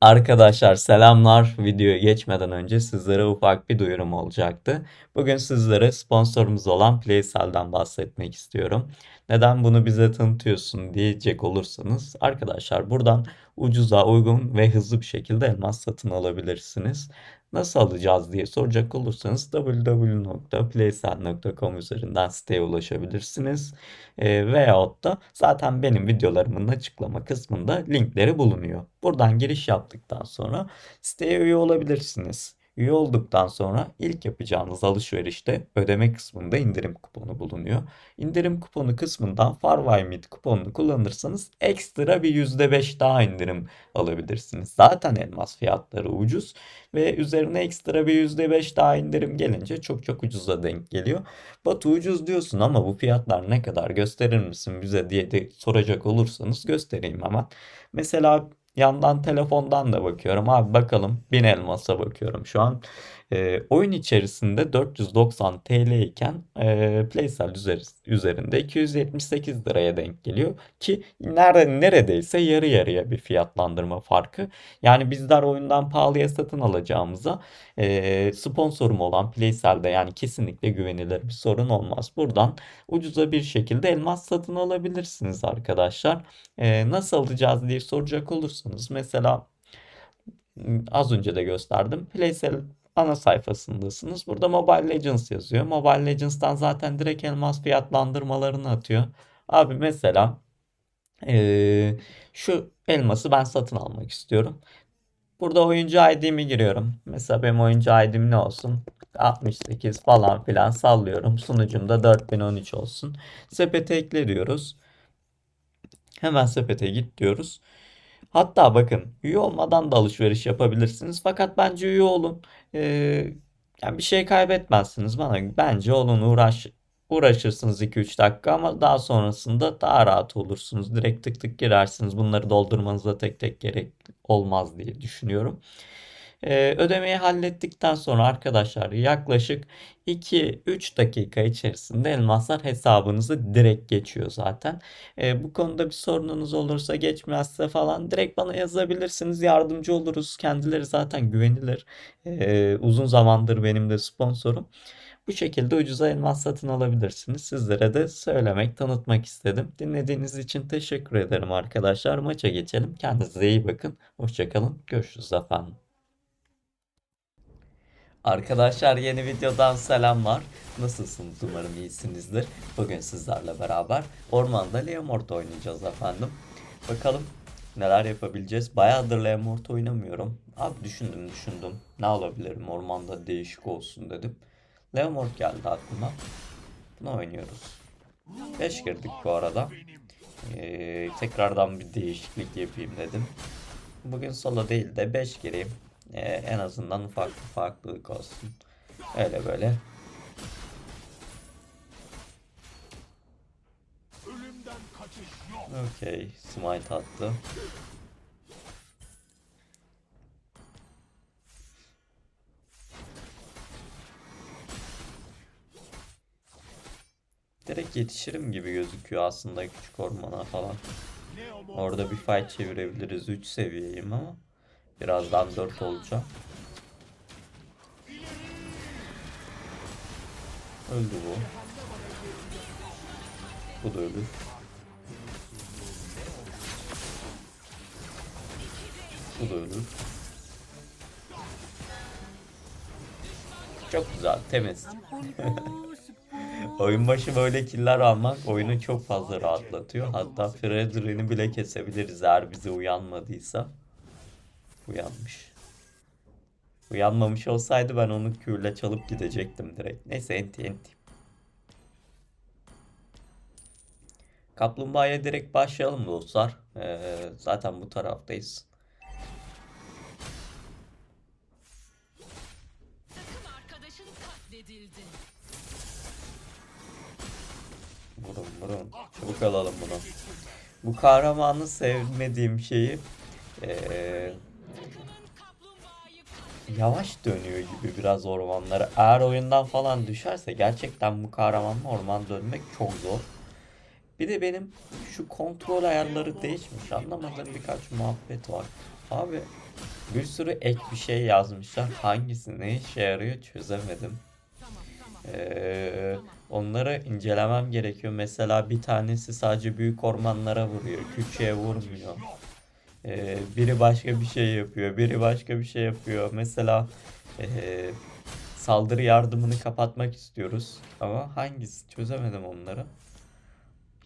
Arkadaşlar selamlar. Videoya geçmeden önce sizlere ufak bir duyurum olacaktı. Bugün sizlere sponsorumuz olan Playsel'den bahsetmek istiyorum. Neden bunu bize tanıtıyorsun diyecek olursanız arkadaşlar buradan ucuza, uygun ve hızlı bir şekilde elmas satın alabilirsiniz. Nasıl alacağız diye soracak olursanız www.playsel.com üzerinden siteye ulaşabilirsiniz. E, veyahut da zaten benim videolarımın açıklama kısmında linkleri bulunuyor. Buradan giriş yaptıktan sonra siteye üye olabilirsiniz. Üye olduktan sonra ilk yapacağınız alışverişte ödeme kısmında indirim kuponu bulunuyor. İndirim kuponu kısmından FarWayMid kuponunu kullanırsanız ekstra bir %5 daha indirim alabilirsiniz. Zaten elmas fiyatları ucuz ve üzerine ekstra bir %5 daha indirim gelince çok çok ucuza denk geliyor. Batu ucuz diyorsun ama bu fiyatlar ne kadar gösterir misin bize diye de soracak olursanız göstereyim hemen. Mesela yandan telefondan da bakıyorum. Abi bakalım 1000 elmasa bakıyorum şu an. E, oyun içerisinde 490 TL iken e, Playsal üzerinde 278 liraya denk geliyor. Ki nerede neredeyse yarı yarıya bir fiyatlandırma farkı. Yani bizler oyundan pahalıya satın alacağımıza e, sponsorum olan Playsel'de yani kesinlikle güvenilir bir sorun olmaz. Buradan ucuza bir şekilde elmas satın alabilirsiniz arkadaşlar. E, nasıl alacağız diye soracak olursanız mesela az önce de gösterdim. Playsel ana sayfasındasınız. Burada Mobile Legends yazıyor. Mobile Legends'tan zaten direkt elmas fiyatlandırmalarını atıyor. Abi mesela ee, şu elması ben satın almak istiyorum. Burada oyuncu ID'mi giriyorum. Mesela benim oyuncu ID'm ne olsun? 68 falan filan sallıyorum. Sunucumda 4013 olsun. Sepete ekle diyoruz. Hemen sepete git diyoruz. Hatta bakın üye olmadan da alışveriş yapabilirsiniz. Fakat bence üye olun. Ee, yani bir şey kaybetmezsiniz bana. Bence olun uğraş uğraşırsınız 2-3 dakika ama daha sonrasında daha rahat olursunuz. Direkt tık tık girersiniz. Bunları doldurmanıza tek tek gerek olmaz diye düşünüyorum. Ee, ödemeyi hallettikten sonra arkadaşlar yaklaşık 2-3 dakika içerisinde elmaslar hesabınızı direkt geçiyor zaten. Ee, bu konuda bir sorununuz olursa geçmezse falan direkt bana yazabilirsiniz. Yardımcı oluruz. Kendileri zaten güvenilir. Ee, uzun zamandır benim de sponsorum. Bu şekilde ucuza elmas satın alabilirsiniz. Sizlere de söylemek, tanıtmak istedim. Dinlediğiniz için teşekkür ederim arkadaşlar. Maça geçelim. Kendinize iyi bakın. Hoşçakalın. Görüşürüz efendim. Arkadaşlar yeni videodan selamlar. Nasılsınız? Umarım iyisinizdir. Bugün sizlerle beraber ormanda Leomort oynayacağız efendim. Bakalım neler yapabileceğiz. Bayağıdır Leomort oynamıyorum. Abi düşündüm düşündüm. Ne alabilirim ormanda değişik olsun dedim. Leomort geldi aklıma. Bunu oynuyoruz. 5 girdik bu arada. Ee, tekrardan bir değişiklik yapayım dedim. Bugün solo değil de 5 gireyim. Ee, en azından bir farklılık olsun. Öyle böyle. Okey. Smite attı. Direkt yetişirim gibi gözüküyor aslında küçük ormana falan. Orada bir fight çevirebiliriz. 3 seviyeyim ama. Birazdan 4 olacağım. Öldü bu. Bu da ölür. Bu da ölür. Çok güzel, temiz. Oyun başı böyle killer almak oyunu çok fazla rahatlatıyor. Hatta Fredrin'i bile kesebiliriz eğer bize uyanmadıysa. Uyanmış. Uyanmamış olsaydı ben onu külle çalıp gidecektim direkt. Neyse enti enti. Kaplumbağaya direkt başlayalım dostlar. Ee, zaten bu taraftayız. Vurun vurun. Çabuk alalım bunu. Bu kahramanı sevmediğim şeyi ee. Yavaş dönüyor gibi biraz ormanlara. Eğer oyundan falan düşerse gerçekten bu kahramanla orman dönmek çok zor. Bir de benim şu kontrol ayarları değişmiş. Anlamadığım birkaç muhabbet var. Abi bir sürü ek bir şey yazmışlar. Hangisi ne işe yarıyor çözemedim. Ee, onları incelemem gerekiyor. Mesela bir tanesi sadece büyük ormanlara vuruyor. Küçüğe vurmuyor. Ee, biri başka bir şey yapıyor. Biri başka bir şey yapıyor. Mesela ee, saldırı yardımını kapatmak istiyoruz. Ama hangisi çözemedim onları.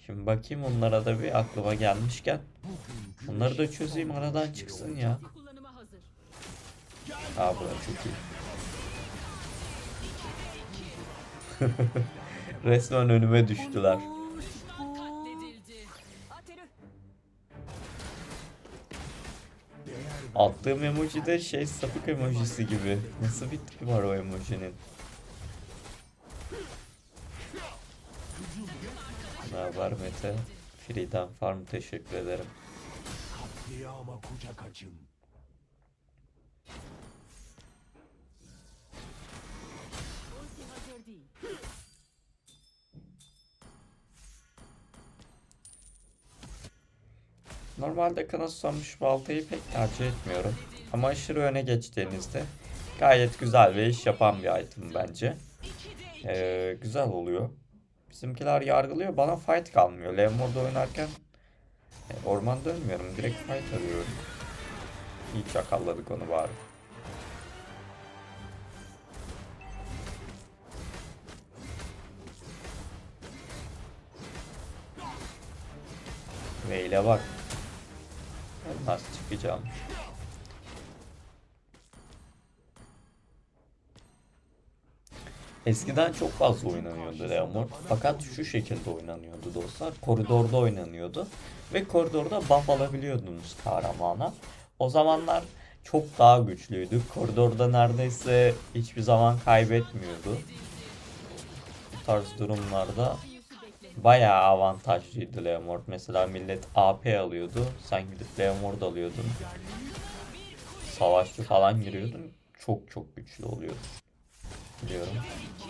Şimdi bakayım onlara da bir aklıma gelmişken. Onları da çözeyim aradan çıksın ya. Aa bu da çok iyi. Resmen önüme düştüler. Attığım emoji de şey sapık emojisi gibi. Nasıl bir tipi var o emojinin? Ne haber Mete? Free'den Farm teşekkür ederim. Katliama kucak açın. Hazır değil. Normalde kana susamış baltayı pek tercih etmiyorum. Ama aşırı öne geçtiğinizde gayet güzel ve iş yapan bir item bence. Ee, güzel oluyor. Bizimkiler yargılıyor. Bana fight kalmıyor. Lemur'da oynarken e, ormanda ölmüyorum. Direkt fight arıyorum. İyi çakalladık onu bari. Veyle bak. Nasıl çıkacağım? Eskiden çok fazla oynanıyordu Leomord. Fakat şu şekilde oynanıyordu dostlar. Koridorda oynanıyordu. Ve koridorda buff alabiliyordunuz kahramana. O zamanlar çok daha güçlüydü. Koridorda neredeyse hiçbir zaman kaybetmiyordu. Bu tarz durumlarda bayağı avantajlıydı Leomord. Mesela millet AP alıyordu. Sen gidip Leomord alıyordun. Savaşçı falan giriyordun. Çok çok güçlü oluyordu. Biliyorum. Hiç.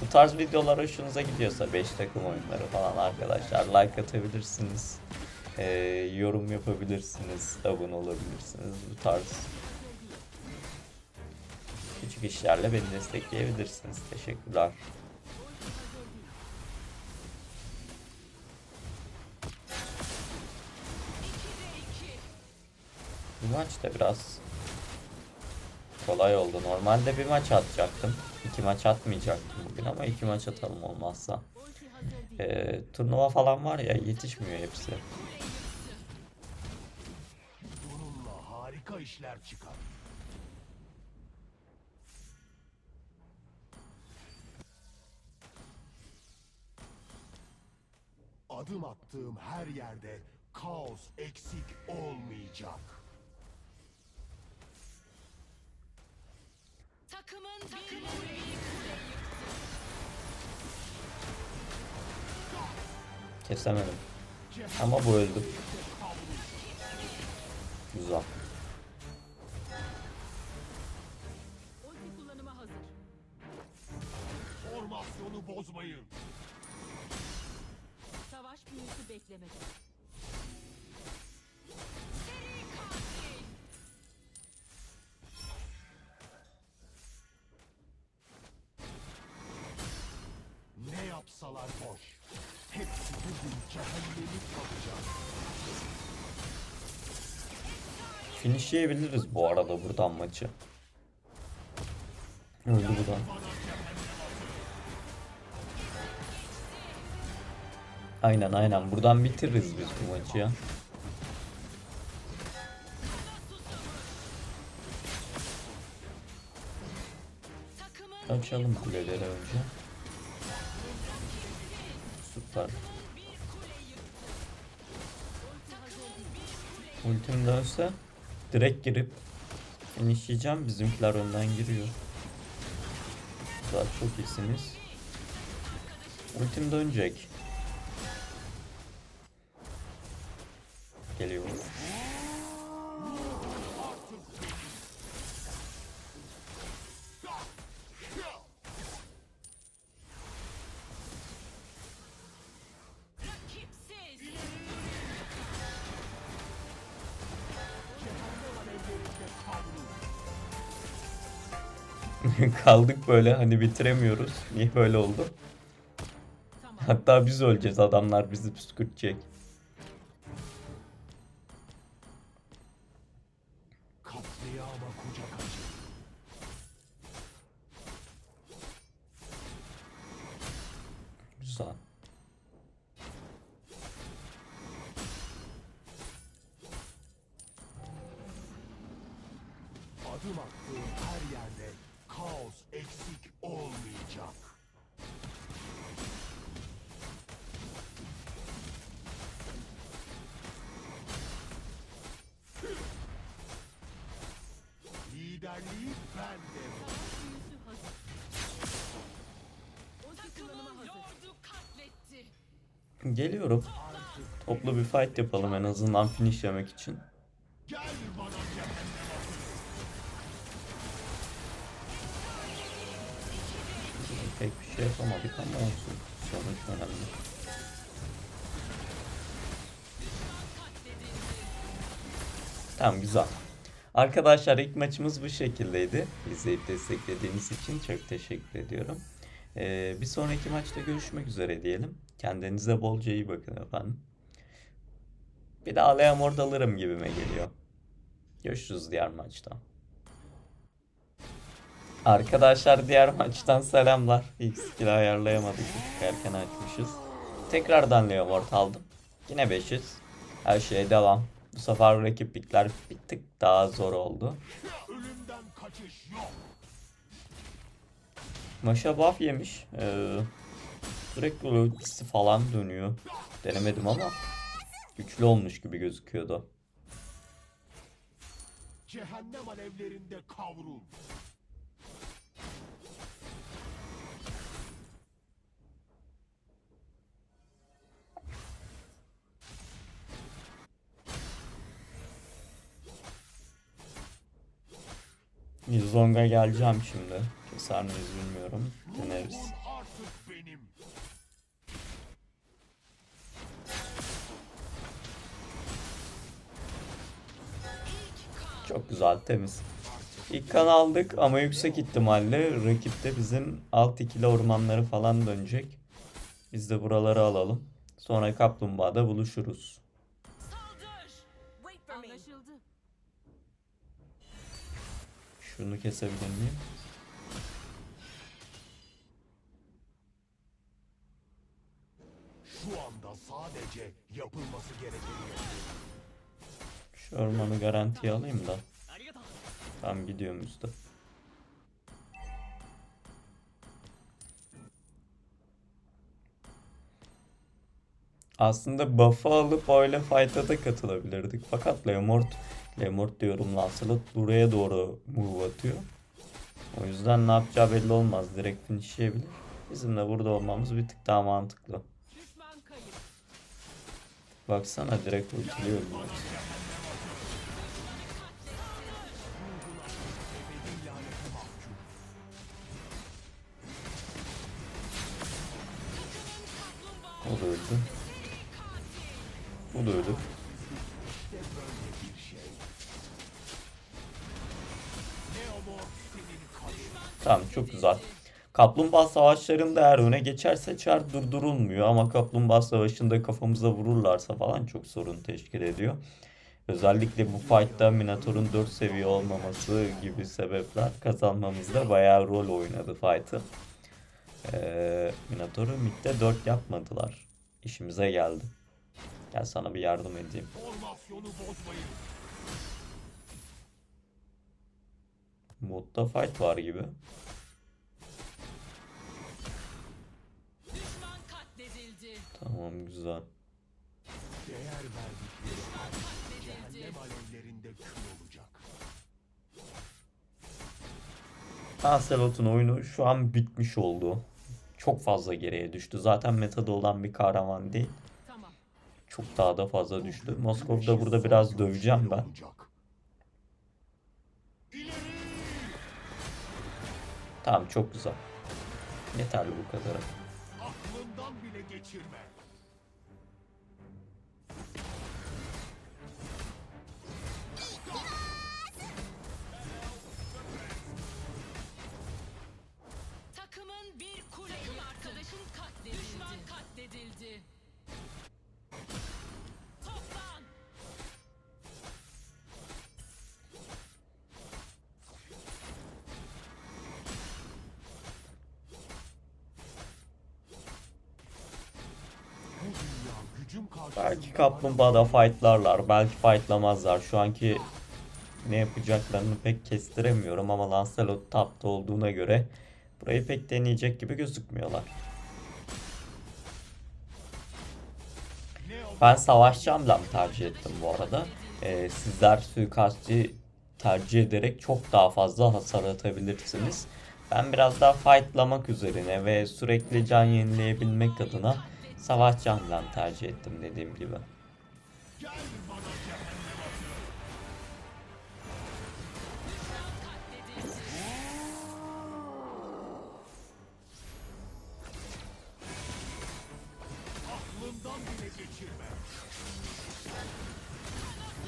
Bu tarz videolar hoşunuza gidiyorsa 5 takım oyunları falan arkadaşlar like atabilirsiniz. Ee, yorum yapabilirsiniz. Abone olabilirsiniz. Bu tarz küçük işlerle beni destekleyebilirsiniz. Teşekkürler. Maç da biraz kolay oldu. Normalde bir maç atacaktım. İki maç atmayacaktım bugün ama iki maç atalım olmazsa. Ee, turnuva falan var ya yetişmiyor hepsi. Bununla harika işler çıkar. Adım attığım her yerde kaos eksik olmayacak. Takımın kule Kesemedim. Ama bu öldü. Güzel. Finishleyebiliriz bu arada buradan maçı. Öldü bu da. Aynen aynen buradan bitiririz biz bu maçı ya. Açalım kuleleri önce. Süper. Ultim dönse direkt girip finishleyeceğim. Bizimkiler önden giriyor. Güzel çok iyisiniz. Ultim dönecek. Geliyor. Kaldık böyle hani bitiremiyoruz. Niye böyle oldu? Hatta biz öleceğiz adamlar bizi püskürtecek. Güzel. Adım attığım her yerde kaos eksik olmayacak. Liderliği bende. Hazır. Yordu katletti. Geliyorum. Toplu bir fight yapalım en azından finish yemek için. Pek bir şey yapamadık ama olsun. Sonuç önemli. Tamam güzel. Arkadaşlar ilk maçımız bu şekildeydi. İzleyip desteklediğiniz için çok teşekkür ediyorum. Ee, bir sonraki maçta görüşmek üzere diyelim. Kendinize bolca iyi bakın efendim. Bir daha Leamord alırım gibime geliyor. Görüşürüz diğer maçta. Arkadaşlar diğer maçtan selamlar. İlk skill ayarlayamadık. Bir tık erken açmışız. Tekrardan Leomord aldım. Yine 500. Her şeye devam. Bu sefer rakip pickler bir tık daha zor oldu. Maşa buff yemiş. Ee, sürekli ultisi falan dönüyor. Denemedim ama güçlü olmuş gibi gözüküyordu. Cehennem alevlerinde kavrul. Zonga geleceğim şimdi. Keser miyiz bilmiyorum. Deneriz. Çok güzel temiz. İlk kan aldık ama yüksek ihtimalle rakipte bizim alt ikili ormanları falan dönecek. Biz de buraları alalım. Sonra kaplumbağada buluşuruz. Şunu kesebilir miyim? Şu anda sadece yapılması gerekeni. Şu ormanı garantiye alayım da. Tam gidiyorum üstte. Aslında buff'ı alıp öyle fight'a da katılabilirdik. Fakat Lemort, Lemort diyorum Lancelot buraya doğru move atıyor. O yüzden ne yapacağı belli olmaz. Direkt finishleyebilir. Bizim de burada olmamız bir tık daha mantıklı. Baksana direkt ultiliyor. O da öldü. Bu da öldü. Tamam çok güzel. Kaplumbağa savaşlarında eğer öne geçerse çar durdurulmuyor ama kaplumbağa savaşında kafamıza vururlarsa falan çok sorun teşkil ediyor. Özellikle bu fight'ta Minotaur'un 4 seviye olmaması gibi sebepler kazanmamızda bayağı rol oynadı fight'ı. Ee, Minotaur'u midde 4 yapmadılar. İşimize geldi. Gel sana bir yardım edeyim. Modda fight var gibi. Tamam güzel. Değer verdikleri her cehennem alevlerinde kül olacak. Lancelot'un oyunu şu an bitmiş oldu. Çok fazla geriye düştü. Zaten metada olan bir kahraman değil. Çok daha da fazla düştü. Moskov'da burada biraz döveceğim ben. Olacak. İleri! Tamam çok güzel. Yeterli bu kadar. Belki kaplumbağada fightlarlar, belki fightlamazlar. Şu anki ne yapacaklarını pek kestiremiyorum ama Lancelot tapta olduğuna göre burayı pek deneyecek gibi gözükmüyorlar. Ben savaşçı hamlem tercih ettim bu arada. Ee, sizler suikastçı tercih ederek çok daha fazla hasar atabilirsiniz. Ben biraz daha fightlamak üzerine ve sürekli can yenileyebilmek adına savaşçı hamlem tercih ettim dediğim gibi.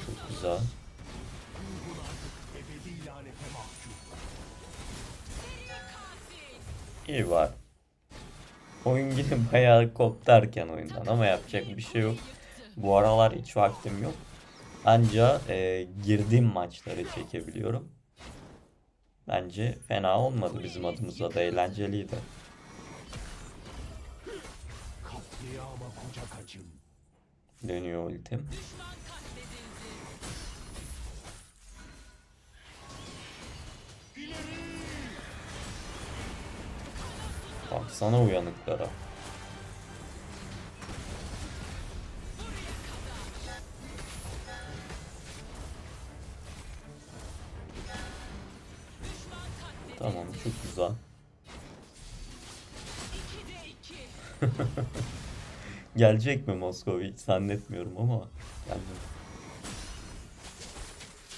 Çok güzel. İyi var. Oyun yine bayağı koptarken oyundan ama yapacak bir şey yok. Bu aralar hiç vaktim yok. Anca e, girdiğim maçları çekebiliyorum. Bence fena olmadı bizim adımıza da eğlenceliydi. Dönüyor ultim. Baksana uyanıklara. Tamam çok güzel. Gelecek mi Moskova hiç zannetmiyorum ama geldi.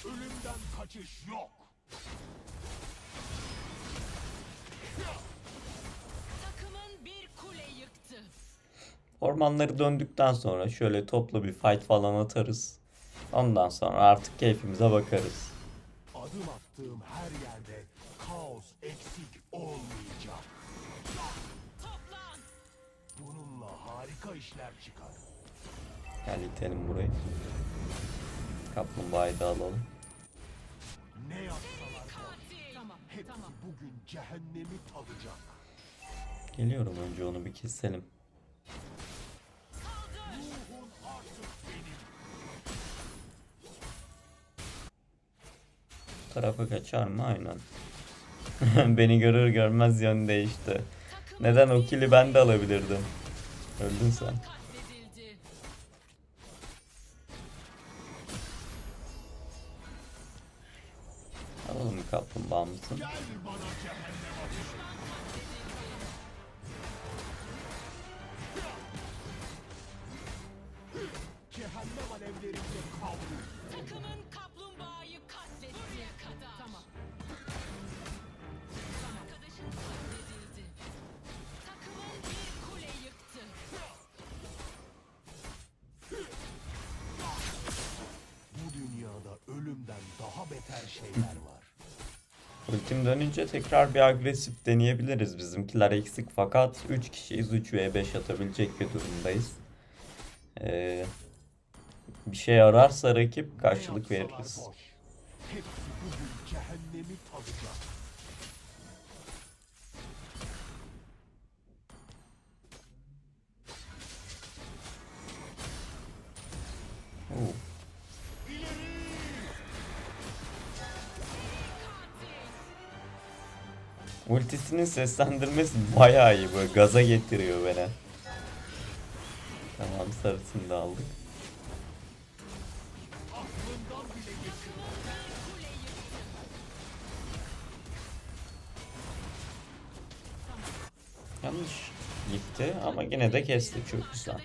Ölümden kaçış yok. Ormanları döndükten sonra şöyle toplu bir fight falan atarız. Ondan sonra artık keyfimize bakarız. Adım attığım her yerde kaos eksik olmayacak. Toplan. Bununla harika işler çıkar. Gel itelim burayı. Kaplumbağayı da alalım. Ne yapsalar Katil. Tamam, hepsi tamam. bugün cehennemi tadacak. Geliyorum önce onu bir keselim. Tarafa kaçar mı? Aynen. Beni görür görmez yön değişti. Neden o kili ben de alabilirdim. Öldün sen. Alalım kaplumbağamızı. Ultim dönünce tekrar bir agresif deneyebiliriz. Bizimkiler eksik fakat 3 kişiyiz. 3 ve 5 atabilecek bir durumdayız. Ee, bir şey ararsa rakip karşılık veririz. boş. Ultisinin seslendirmesi bayağı iyi böyle gaza getiriyor beni. Tamam sarısını da aldık. Yanlış gitti ama yine de kesti çok güzel.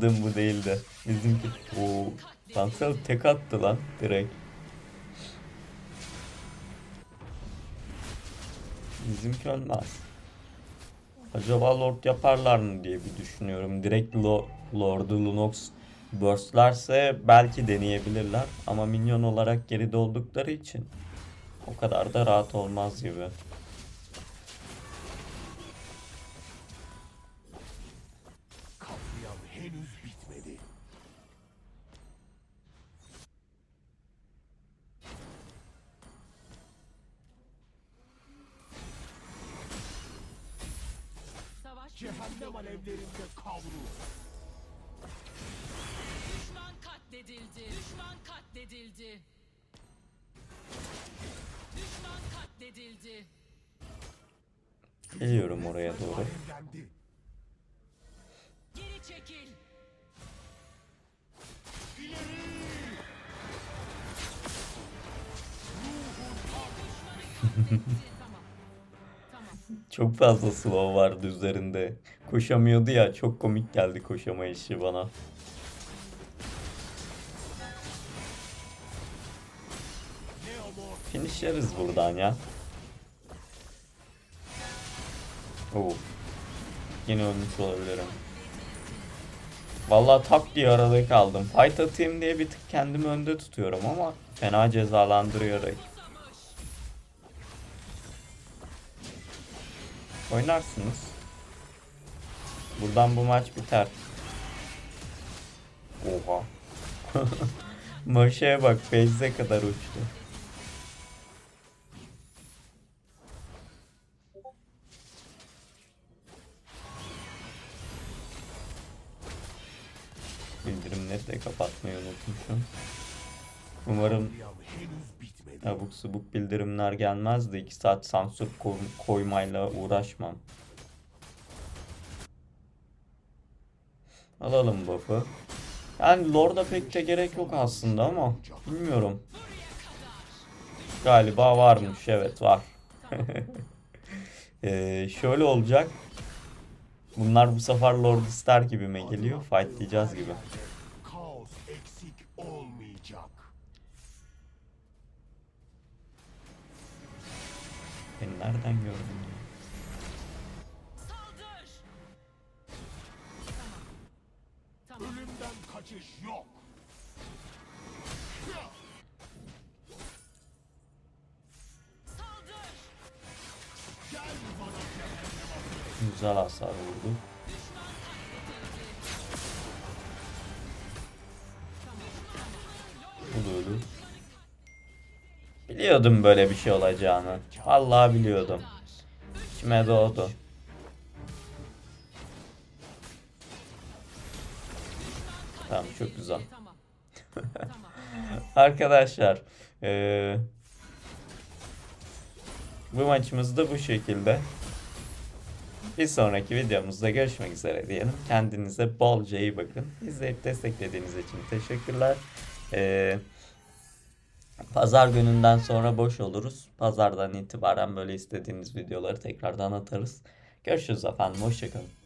Planladığım bu değildi. Bizimki o Tansel tek attı lan direkt. Bizimki ölmez. Acaba Lord yaparlar mı diye bir düşünüyorum. Direkt Lo Lord'u Lunox Burst'larse belki deneyebilirler ama minyon olarak geride oldukları için o kadar da rahat olmaz gibi. Katledildi. Düşman katledildi. Düşman katledildi. Geliyorum oraya doğru. Geri çekil. Çok fazla slow vardı üzerinde. Koşamıyordu ya çok komik geldi koşamayışı bana. Finishleriz buradan ya. Oo. Yine ölmüş olabilirim. Vallahi tak diye arada kaldım. Fight atayım diye bir tık kendimi önde tutuyorum ama fena cezalandırıyor rakip. Oynarsınız. Buradan bu maç biter. Oha. Maşaya bak base'e kadar uçtu. De kapatmayı unutmuşum. Umarım abuk subuk bildirimler gelmez de 2 saat sansür koy- koymayla uğraşmam. Alalım buff'ı. Yani Lord'a pek de gerek yok aslında ama bilmiyorum. Galiba varmış evet var. Ee, şöyle olacak. Bunlar bu sefer Lord ister gibime geliyor. Fightlayacağız gibi. Beni nereden gördün? ya? Saldır. Tamam. Ölümden kaçış yok. Saldır. Gel bana cehennem Güzel hasar vurdu. Bu da ölü. Biliyordum böyle bir şey olacağını. Vallahi biliyordum. İçime doğdu. Tamam çok güzel. Arkadaşlar eee, bu maçımız da bu şekilde. Bir sonraki videomuzda görüşmek üzere diyelim. Kendinize bolca iyi bakın. İzleyip desteklediğiniz için teşekkürler. Eee, Pazar gününden sonra boş oluruz. Pazardan itibaren böyle istediğiniz videoları tekrardan atarız. Görüşürüz efendim. Hoşçakalın.